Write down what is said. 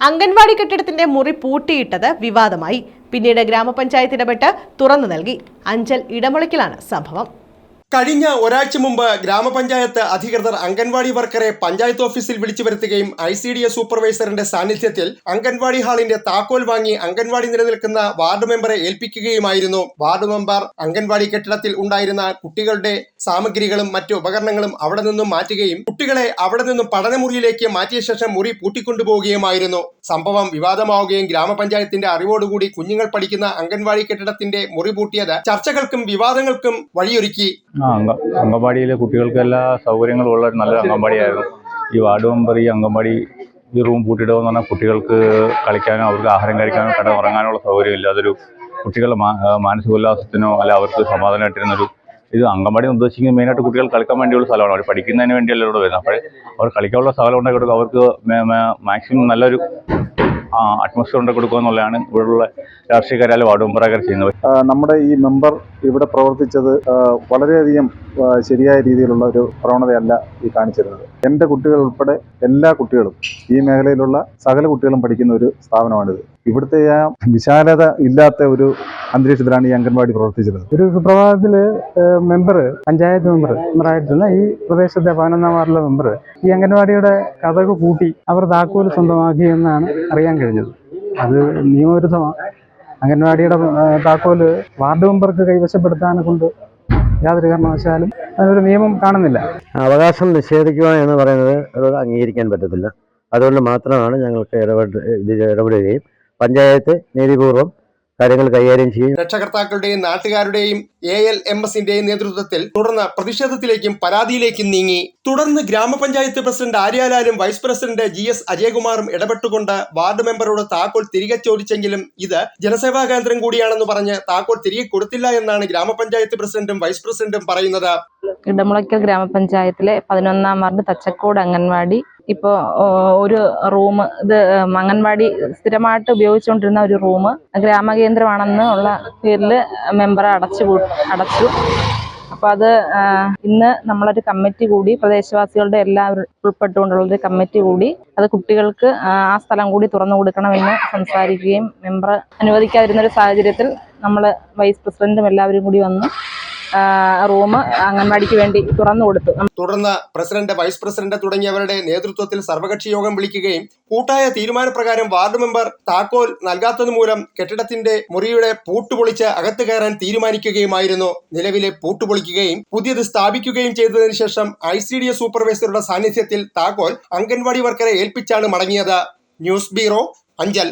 അംഗൻവാടി കെട്ടിടത്തിന്റെ മുറി പൂട്ടിയിട്ടത് വിവാദമായി. പിന്നീട് ഗ്രാമപഞ്ചായത്ത് ഇടപെട്ട് തുറന്നു നൽകി. അഞ്ചൽ ഇടമുളയ്ക്കലാണ് സംഭവം. കഴിഞ്ഞ ഒരാഴ്ച മുമ്പ് ഗ്രാമപഞ്ചായത്ത് അധികൃതർ അംഗൻവാടി വർക്കറെ പഞ്ചായത്ത് ഓഫീസിൽ വിളിച്ചു വരുത്തുകയും ഐ സി ഡി എസ് സൂപ്പർവൈസറിന്റെ സാന്നിധ്യത്തിൽ അംഗൻവാടി ഹാളിന്റെ താക്കോൽ വാങ്ങി അംഗൻവാടി നിലനിൽക്കുന്ന വാർഡ് മെമ്പറെ ഏൽപ്പിക്കുകയുമായിരുന്നു. വാർഡ് മെമ്പർ അംഗൻവാടി കെട്ടിടത്തിൽ ഉണ്ടായിരുന്ന കുട്ടികളുടെ സാമഗ്രികളും മറ്റ് ഉപകരണങ്ങളും അവിടെ നിന്നും മാറ്റുകയും കുട്ടികളെ അവിടെ നിന്നും പഠനമുറിയിലേക്ക് മാറ്റിയ ശേഷം മുറി പൂട്ടിക്കൊണ്ടുപോവുകയുമായിരുന്നു. സംഭവം വിവാദമാവുകയും ഗ്രാമപഞ്ചായത്തിന്റെ അറിവോടുകൂടി കുഞ്ഞുങ്ങൾ പഠിക്കുന്ന അംഗൻവാടി കെട്ടിടത്തിന്റെ മുറി പൂട്ടിയത് ചർച്ചകൾക്കും വിവാദങ്ങൾക്കും വഴിയൊരുക്കി. ആ കുട്ടികൾക്ക് എല്ലാ സൗകര്യങ്ങളും ഉള്ള ഒരു നല്ല അംഗൻവാടിയായിരുന്നു. ഈ വാർഡ് മെമ്പർ ഈ അംഗൻവാടി ഈ റൂം പൂട്ടിയിടുമെന്ന് പറഞ്ഞാൽ കുട്ടികൾക്ക് കളിക്കാനോ അവർക്ക് ആഹാരം കഴിക്കാനോ കട ഉറങ്ങാനുള്ള സൗകര്യമില്ല. അതൊരു കുട്ടികളുടെ മാ- ഉല്ലാസത്തിനോ അല്ല അവർക്ക് സമാധാനമായിട്ടിരുന്നൊരു ഇത് അംഗൻവാടി ഉദ്ദേശിക്കുന്നത് മെയിനായിട്ട് കുട്ടികൾ കളിക്കാൻ വേണ്ടിയുള്ള സ്ഥലമാണ്. അവർ പഠിക്കുന്നതിന് വേണ്ടിയല്ല ഇവിടെ വരുന്നത്. അപ്പോൾ അവർ കളിക്കാനുള്ള സ്ഥലം ഉണ്ടാക്കി കൊടുക്കുക അവർക്ക് മാക്സിമം നല്ലൊരു അറ്റ്മോസ്ഫിയർ ഉണ്ടാക്കി കൊടുക്കുക എന്നുള്ളതാണ് ഇവിടെയുള്ള രാഷ്ട്രീയക്കാരായാലും വാർഡ് മെമ്പറായാലും ചെയ്യുന്നത്. നമ്മുടെ ഈ മെമ്പർ ഇവിടെ പ്രവർത്തിച്ചത് വളരെയധികം ശരിയായ രീതിയിലുള്ള ഒരു പ്രവണതയല്ല ഈ കാണിച്ചിരുന്നത്. എന്റെ കുട്ടികൾ ഉൾപ്പെടെ എല്ലാ കുട്ടികളും ഈ മേഖലയിലുള്ള സകല കുട്ടികളും പഠിക്കുന്ന ഒരു സ്ഥാപനമാണിത്. ഇവിടുത്തെ ആ വിശാലത ഇല്ലാത്ത ഒരു അന്തരീക്ഷത്തിലാണ് ഈ അംഗൻവാടി പ്രവർത്തിച്ചിരുന്നത്. ഒരു സുപ്രഭാതത്തിൽ മെമ്പർ പഞ്ചായത്ത് മെമ്പർ മെമ്പറായിട്ടുള്ള ഈ പ്രദേശത്തെ പതിനൊന്നാം വാർഡിലെ മെമ്പർ ഈ അംഗൻവാടിയുടെ കഥക് പൂട്ടി അവർ താക്കോൽ സ്വന്തമാക്കി എന്നാണ് അറിയാൻ കഴിഞ്ഞത്. അത് നിയമവിരുദ്ധമാണ്. അംഗൻവാടിയുടെ താക്കോൽ വാർഡ് മെമ്പർക്ക് കൈവശപ്പെടുത്താനെ കൊണ്ട് യാതൊരു കാരണവശാലും അതിനൊരു നിയമം കാണുന്നില്ല. അവകാശം നിഷേധിക്കുക എന്ന് പറയുന്നത് അത് അംഗീകരിക്കാൻ പറ്റത്തില്ല. അതുകൊണ്ട് മാത്രമാണ് ഞങ്ങൾക്ക് ഇടപെട്ട് ഇത് ഇടപെടുകയും. പഞ്ചായത്ത് നീതിപൂർവം കാര്യങ്ങൾ കൈകാര്യം ചെയ്യും. രക്ഷകർത്താക്കളുടെയും നാട്ടുകാരുടെയും എ എൽ എം എസിന്റെയും നേതൃത്വത്തിൽ തുടർന്ന് പ്രതിഷേധത്തിലേക്കും പരാതിയിലേക്കും നീങ്ങി. തുടർന്ന് ഗ്രാമപഞ്ചായത്ത് പ്രസിഡന്റ് ആര്യാലാലും വൈസ് പ്രസിഡന്റ് ജി എസ് അജയകുമാറും ഇടപെട്ടുകൊണ്ട് വാർഡ് മെമ്പറോട് താക്കോൽ തിരികെ ചോദിച്ചെങ്കിലും ഇത് ജനസേവാ കേന്ദ്രം കൂടിയാണെന്ന് പറഞ്ഞ് താക്കോൽ തിരികെ കൊടുത്തില്ല എന്നാണ് ഗ്രാമപഞ്ചായത്ത് പ്രസിഡന്റും വൈസ് പ്രസിഡന്റും പറയുന്നത്. ഇടമുളയ്ക്കൽ ഗ്രാമപഞ്ചായത്തിലെ പതിനൊന്നാം വാർഡ് തച്ചക്കോട് അംഗൻവാടി ഇപ്പോൾ ഒരു റൂം ഇത് അംഗൻവാടി സ്ഥിരമായിട്ട് ഉപയോഗിച്ചുകൊണ്ടിരുന്ന ഒരു റൂം ഗ്രാമകേന്ദ്രമാണെന്ന് ഉള്ള പേരിൽ മെമ്പർ അടച്ചു അടച്ചു. അപ്പോൾ അത് ഇന്ന് നമ്മളൊരു കമ്മിറ്റി കൂടി പ്രദേശവാസികളുടെ എല്ലാവരും ഉൾപ്പെട്ടുകൊണ്ടുള്ളൊരു കമ്മിറ്റി കൂടി അത് കുട്ടികൾക്ക് ആ ആ സ്ഥലം കൂടി തുറന്നു കൊടുക്കണമെന്ന് സംസാരിക്കുകയും മെമ്പർ അനുവദിക്കാതിരുന്നൊരു സാഹചര്യത്തിൽ നമ്മൾ വൈസ് പ്രസിഡന്റും എല്ലാവരും കൂടി വന്ന് റൂം അംഗൻവാടിക്ക് വേണ്ടി തുറന്നു കൊടുത്തു. തുടർന്ന് പ്രസിഡന്റ് വൈസ് പ്രസിഡന്റ് തുടങ്ങിയവരുടെ നേതൃത്വത്തിൽ സർവകക്ഷി യോഗം വിളിക്കുകയും കൂട്ടായ തീരുമാനപ്രകാരം വാർഡ് മെമ്പർ താക്കോൽ നൽകാത്തത് മൂലം കെട്ടിടത്തിന്റെ മുറിയുടെ പൂട്ടുപൊളിച്ച് അകത്ത് കയറാൻ തീരുമാനിക്കുകയുമായിരുന്നു. നിലവിലെ പൂട്ടുപൊളിക്കുകയും പുതിയത് സ്ഥാപിക്കുകയും ചെയ്തതിനു ശേഷം ഐ സി ഡി എസ് സൂപ്പർവൈസറുടെ സാന്നിധ്യത്തിൽ താക്കോൽ അംഗൻവാടി വർക്കറെ ഏൽപ്പിച്ചാണ് മടങ്ങിയത്. News bureau Anchal.